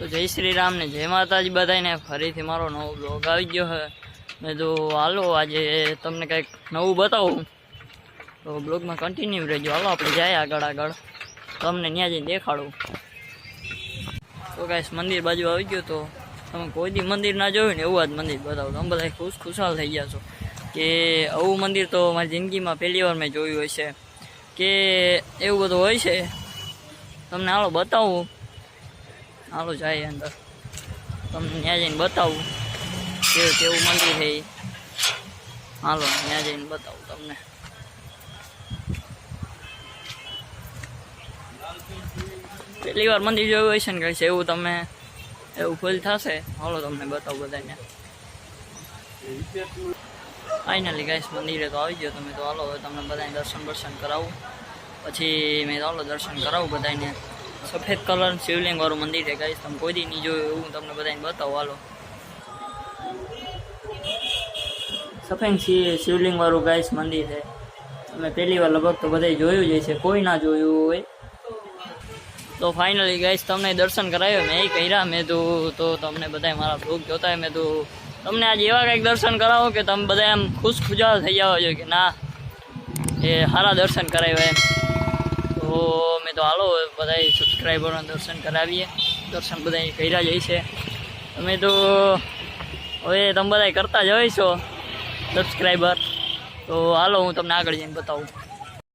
તો જય શ્રી રામ ને જય માતાજી બધાને ફરીથી મારો નવો બ્લોગ આવી ગયો છે. મેં તો હાલો આજે તમને કંઈક નવું બતાવું. તો બ્લોગમાં કન્ટિન્યુ રહેજો. હાલો, આપણે જાય આગળ આગળ. તમને ત્યાં જઈને દેખાડું. તો કાંઈ મંદિર બાજુ આવી ગયો તો તમે કોઈ દી મંદિર ના જોયું ને એવું જ મંદિર બતાવું. તમે બધા ખુશ ખુશાલ થઈ ગયા છો કે આવું મંદિર તો મારી જિંદગીમાં પહેલી વાર મેં જોયું હશે. કે એવું બધું હોય છે. તમને હાલો બતાવું. હાલો જાય અંદર. તમને ત્યાં જઈને બતાવું કેવું કેવું મંદિર છે એ. હાલો ત્યાં જઈને બતાવું તમને. પહેલી વાર મંદિર જોયું હશે ને કહીશ એવું તમે, એવું ફૂલ થશે? હાલો તમને બતાવું બધાને. ફાઇનલી ગાઈસ મંદિરે તો આવી ગયો તમે તો હાલો, હવે તમને બધાને દર્શન દર્શન કરાવું. પછી મેં હાલો દર્શન કરાવું બધાને. સફેદ કલર શિવલિંગ વાળું મંદિર છે ગાઈશ તમે કોઈ દી નહીં જોયું હું તમને બધાને બતાવું. હાલો. સફેદ શિવલિંગ વાળું ગાઈશ મંદિર છે. તમે પહેલી વાર લગભગ તો બધાય જોયું જ છે કોઈ ના જોયું હોય. તો ફાઇનલી ગાઈશ તમને દર્શન કરાવ્યો મેં એ કર્યા. મેં તો તો તમને બધા મારા ભોગ જોતા મેં તો તમને આજે એવા કંઈક દર્શન કરાવો કે તમે બધા એમ ખુશ ખુશાલ થઈ જાઓ છો કે ના? એ સારા દર્શન કરાવ્યા એમ. તો તો હાલો બધા સબસ્ક્રાઈબરોને દર્શન કરાવીએ. દર્શન બધા કર્યા જાય છે તમે તો હવે તમે બધા કરતા જ હોય છો સબસ્ક્રાઈબર તો હાલો, હું તમને આગળ જઈને બતાવું.